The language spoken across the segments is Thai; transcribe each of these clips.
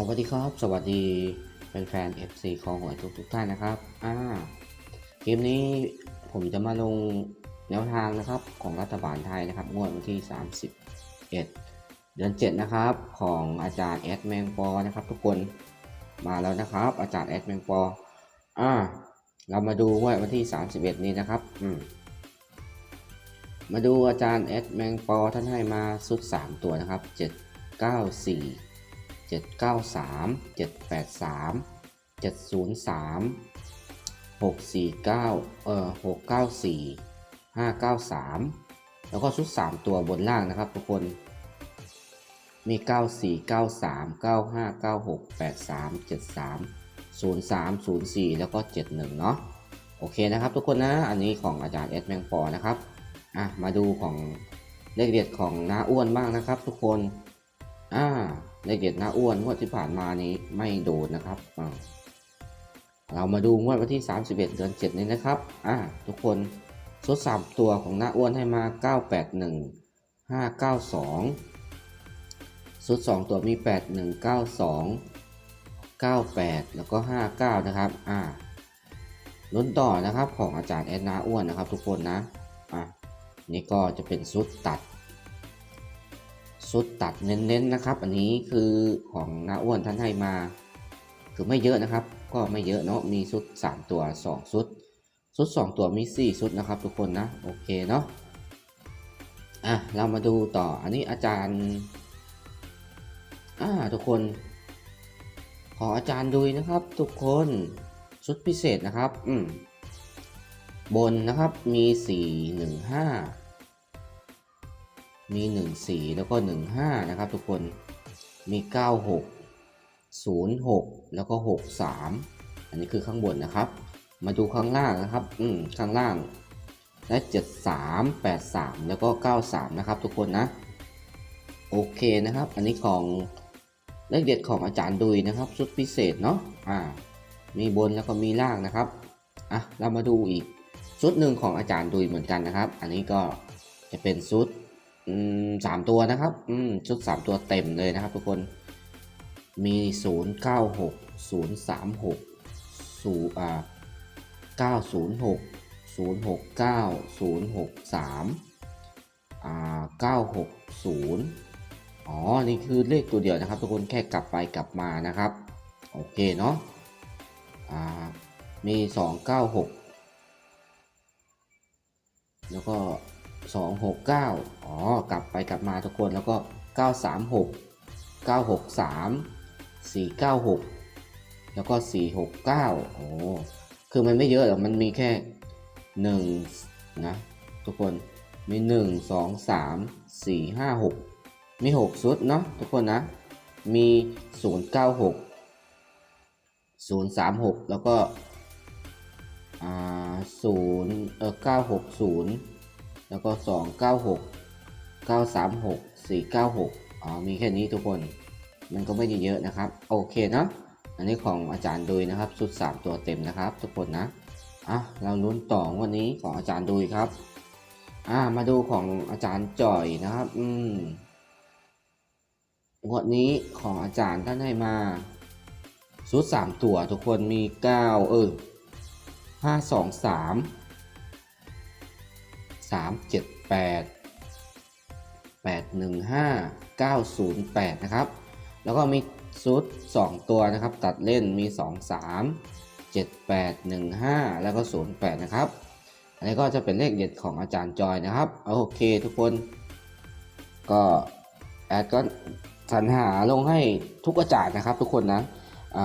สวัสดีครับ สวัสดีแฟนๆ FC ของหวยทุกทุกท่านนะครับ อ่า เกมนี้ผมจะมาลงแนวทางนะครับของรัฐบาลไทยนะครับ งวดวันที่ 31 เดือน 7 นะครับ ของอาจารย์แอดแมงปอนะครับ ทุกคนมาแล้วนะครับ อาจารย์แอดแมงปอ อ่า เรามาดูงวดวันที่ 31 นี้นะครับ อืม มาดูอาจารย์แอดแมงปอท่านให้มาสุด 3 ตัวนะครับ 7 9 4 7 9 3 7 8 3 7 0 3 6 4 9เอ่อ6 9 4 5 9 3 แล้วก็ชุด 3 ตัวบนล่างนะครับทุกคนมี 9 4 9 3 9 5 9 6 8 3 7 3 0 3 0 4 แล้วก็ 71 เนาะโอเคนะครับทุกคนนะ อันนี้ของอาจารย์เอสแมงปอนะครับ อะ มาดูของเลขเด็ดของน้าอ้วนบ้างนะครับทุกคน อ่าเลขเด็ดน้าอ้วนงวดที่ผ่านมานี้ไม่โดนนะครับอ่าเรามาดูงวดวันที่ 31 เดือน 7 นี้นะครับอ่าทุกคนชุด3ตัวของหน้าอ้วนให้มา 981 592ชุด2ตัวมี 8192 98 แล้วก็ 59 นะครับอ่าลุ้นต่อนะครับของอาจารย์แอนนาอ้วนนะครับ ทุกคนนะอะนี่ก็จะเป็นชุดตัด ชุดตัดเน้นๆนะครับ อันนี้คือของนาอ้วนท่านให้มา คือไม่เยอะนะครับ ก็ไม่เยอะเนาะมีชุด 3 ตัว2ชุดชุด 2 ตัวมี4ชุดนะครับ ทุกคนนะโอเคเนาะอะเรามาดูต่ออันนี้อาจารย์อ่าทุกคน ขออาจารย์ดุยนะครับ ทุกคนชุดพิเศษนะครับ อืมบนนะครับมี 4 1 5 มี 1 4 แล้วก็ 1 5 นะครับทุกคนมี 9 6 0 6 แล้วก็ 6 3 อันนี้คือข้างบนนะครับ มาดูข้างล่างนะครับ อืมข้างล่างได้ 7 3 8 3 แล้วก็ 9 3 นะครับทุกคนนะ โอเคนะครับ อันนี้ของเลขเด็ดของอาจารย์ดุยนะครับชุดพิเศษเนาะอ่า มีบนแล้วก็มีล่างนะครับอะเรามาดูอีกชุดหนึ่งของอาจารย์ดุยเหมือนกันนะครับ อันนี้ก็จะเป็นชุด สามตัวนะครับ อืมชุดสามตัวเต็มเลยนะครับ ทุกคนมีศูนย์เก้าหกศูนย์สามหกศูนย์อ่าเก้าศูนย์หกศูนย์หกเก้าศูนย์หกสามอ่าเก้าหกศูนย์อ๋อ นี่คือเลขตัวเดียวนะครับ ทุกคนแค่กลับไปกลับมานะครับ โอเคเนาะอ่ามีสองเก้าหกแล้วก็ 269 อ๋อ กลับไปกลับมาทุกคนแล้วก็ 936 963 496 แล้วก็ 469 โอ้ คือมันไม่เยอะหรอก มันมีแค่1นะทุกคน มี 1 2 3 4 5 6 มี 6 ชุดเนาะทุกคนนะ มี 096 036 แล้วก็ อ่าศูนย์เออเก้าหกศูนย์ แล้วก็สองเก้าหกเก้าสามหกสี่เก้าหกอ๋อ มีแค่นี้ทุกคน มันก็ไม่ได้เยอะนะครับ โอเคเนาะ อันนี้ของอาจารย์ดุยนะครับชุดสามตัวเต็มนะครับ ทุกคนนะ อะ เราลุ้นต่อวันนี้ของอาจารย์ดุยครับ อ่า มาดูของอาจารย์จ่อยนะครับ อืมงวดนี้ของอาจารย์ท่านให้มาชุดสามตัวทุกคนมีเก้าเออห้าส องสามสามเจ็ดแปดแปดหนึ่งห้าเก้าศูนย์แปดนะครับ แล้วก็มีชุดสองตัวนะครับ ตัดเล่นมีสองสามเจ็ดแปดหนึ่งห้าแล้วก็ศูนย์แปดนะครับ อันนี้ก็จะเป็นเลขเด็ดของอาจารย์จอยนะครับ โอเคทุกคน ก็แอดก็สรรหาลงให้ทุกอาจารย์นะครับ ทุกคนนะอ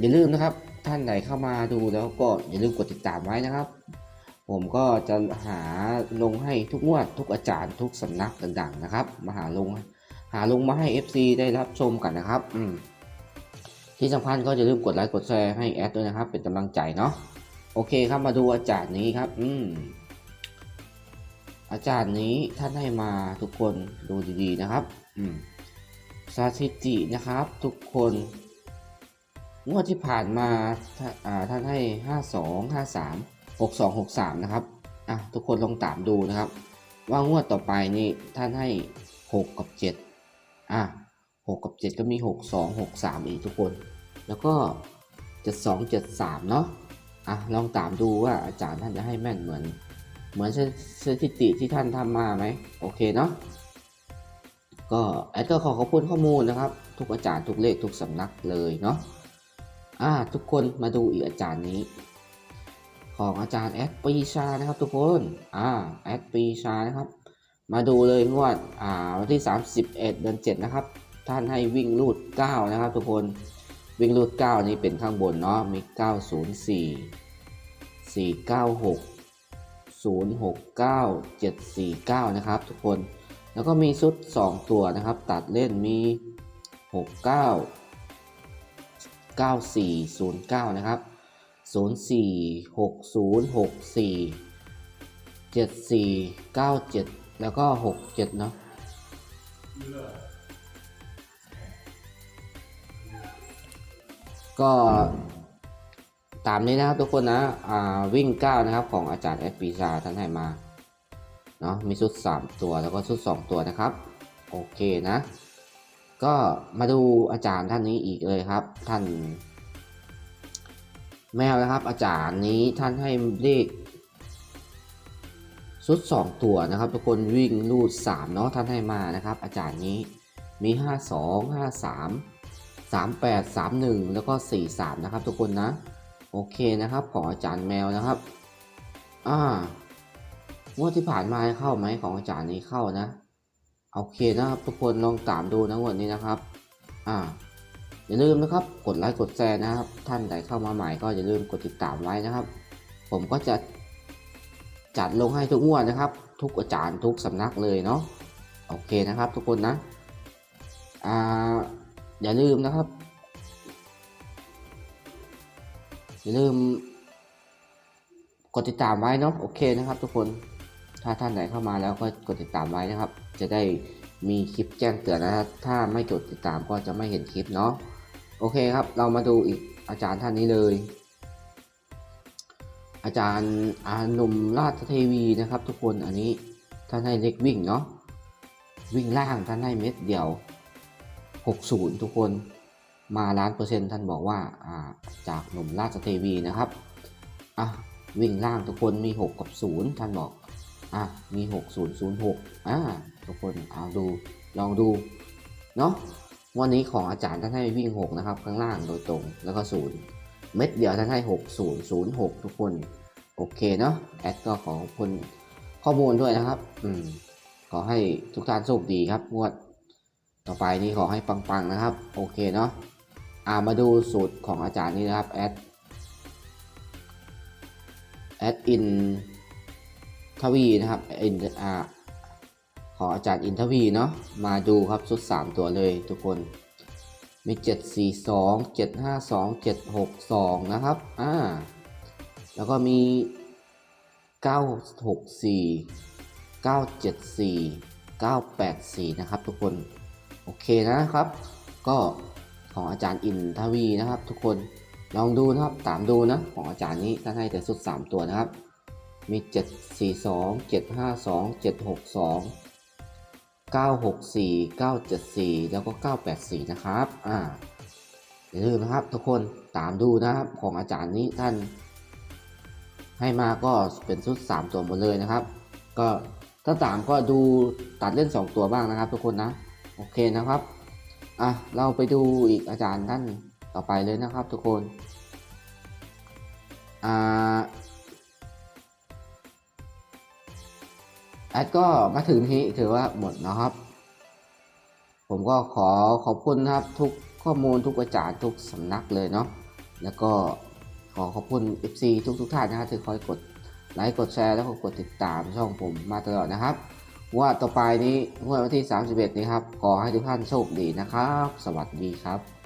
อย่าลืมนะครับ ท่านไหนเข้ามาดูแล้วก็อย่าลืมกดติดตามไว้นะครับ ผมก็จะหาลงให้ทุกงวดทุกอาจารย์ทุกสำนักต่างๆนะครับ มาหาลงหาลงมาให้ FC ได้รับชมกันนะครับอืมที่สำคัญก็อย่าลืมกดไลค์กดแชร์ให้แอดด้วยนะครับ เป็นกำลังใจเนาะโอเคครับมาดูอาจารย์นี้ครับ อืมอาจารย์นี้ท่านให้มาทุกคนดูดีๆนะครับอืมสถิตินะครับ ทุกคนงวดที่ผ่านมาท่าอ่าท่านให้ 52 53 62 63 นะครับอะทุกคนลองตามดูนะครับ ว่างวดต่อไปนี่ท่านให้ 6 กับ 7 อะ 6 กับ 7 ก็มี 6 2 6 3 อีกทุกคน แล้วก็ 7 2 7 3 เนาะอะลองตามดูว่าอาจารย์ท่านจะให้แม่นเหมือน เหมือนสถิติที่ท่านทำมาไหมโอเคเนาะก็แอดก็ขอขอบคุณข้อมูลนะครับ ทุกอาจารย์ทุกเลขทุกสำนักเลยเนาะอ่าทุกคนมาดูอีกอาจารย์นี้ ของอาจารย์แอดปีชานะครับทุกคนอ่าแอดปีชานะครับ มาดูเลยงวดอ่าวันที่ 31 เดือน 7 นะครับ ท่านให้วิ่งรูด 9 นะครับทุกคนวิ่งรูด 9 นี้เป็นข้างบนเนาะมี 904 496 069 749 นะครับ ทุกคนแล้วก็มีชุด 2 ตัวนะครับ ตัดเล่นมี 69 9409 นะครับ 04 60 64 74 97 แล้วก็ 67 เนาะก็ตามนี้นะครับทุกคนนะอ่าวิ่ง 9 นะครับของอาจารย์แอดปีชาท่านให้มาเนาะมีชุด 3 ตัวแล้วก็ชุด 2 ตัวนะครับ โอเคนะ ก็มาดูอาจารย์ท่านนี้อีกเลยครับ ท่าน แมวนะครับ อาจารย์นี้ท่านให้เลขชุด 2 ตัวนะครับ ทุกคนวิ่งรูด3เนาะท่านให้มานะครับ อาจารย์นี้มี 5 2 5 3 3 8 3 1 แล้วก็ 4 3 นะครับ ทุกคนนะ โอเคนะครับ ของอาจารย์แมวนะครับ อ่างวดที่ผ่านมาเข้าไหมของอาจารย์นี้เข้านะ โอเคนะครับ ทุกคนลองตามดูนะงวดนี้นะครับ อ่า อย่าลืมนะครับกดไลค์กดแชร์นะครับ ท่านใดเข้ามาใหม่ก็อย่าลืมกดติดตามไว้นะครับ ผมก็จะจัดลงให้ทุกงวดนะครับ ทุกอาจารย์ทุกสำนักเลยเนาะโอเคนะครับ ทุกคนนะอ่าอย่าลืมนะครับ อย่าลืม กดติดตามไว้เนาะโอเคนะครับ ทุกคนถ้าท่านไหนเข้ามาแล้วก็กดติดตามไว้นะครับ จะได้มีคลิปแจ้งเตือนนะครับ ถ้าไม่กดติดตามก็จะไม่เห็นคลิปเนาะ โอเคครับ เรามาดูอีกอาจารย์ท่านนี้เลย อาจารย์อาหนุมราชเทวีนะครับ ทุกคนอันนี้ท่านให้เล็กวิ่งเนาะวิ่งล่างท่านให้เม็ดเดียว 60 ทุกคนมาล้านเปอร์เซ็นต์ท่านบอกว่าาจากหนุ่มราชเทวีนะครับอะวิ่งล่างทุกคนมี 6 กับ 0 ท่านบอกอะมี 6 0 0 6อ่าทุกคนเอาดูลองดูเนาะ วันนี้ของอาจารย์ท่านให้วิ่ง 6 นะครับ ข้างล่างโดยตรงแล้วก็0เม็ดเดียวท่านให้ 6 0 0 6 ทุกคน โอเคเนาะแอดก็ขอคุณข้อมูลด้วยนะครับ อืมขอให้ทุกท่านโชคดีครับงวดต่อไปนี้ขอให้ปังๆนะครับ โอเคเนาะอ่ามาดูสูตรของอาจารย์นี่นะครับแอดแอดอินทวีนะครับอินอ่า ของอาจารย์อินทวีเนาะมาดูครับชุด 3 ตัวเลยทุกคน มี 7 4 2 7 5 2 7 6 2 นะครับอ่าแล้วก็มี 9 6 4 9 7 4 9 8 4 นะครับทุกคนโอเคนะครับ ก็ของอาจารย์อินทวีนะครับทุกคนลองดูนะครับตามดูนะของอาจารย์นี้ท่านให้แต่สุด 3 ตัวนะครับ มี 7 4 2 9 6 4 9 7 4 แล้วก็ 984 นะครับ อ่าอย่าลืมนะครับ ทุกคนตามดูนะครับของอาจารย์นี้ท่าน ให้มาก็เป็นชุด 3 ตัวหมดเลยนะครับ ก็ถ้าตามก็ดูตัดเล่น 2 ตัวบ้างนะครับ ทุกคนนะ โอเคนะครับ อะ เราไปดูอีกอาจารย์ท่านต่อไปเลยนะครับ ทุกคน อ่า แอดก็มาถึงที่ถือว่าหมดนะครับ ผมก็ขอขอบคุณนะครับทุกข้อมูลทุกอาจารย์ทุกสำนักเลยเนาะแล้วก็ขอขอบคุณ FC ทุกทุกท่านนะครับที่คอยกดไลค์กดแชร์แล้วก็กดติดตามช่องผมมาตลอดนะครับ ว่าต่อไปนี้งวดวันที่ 31 นี้ครับ ขอให้ทุกท่านโชคดีนะครับ สวัสดีครับ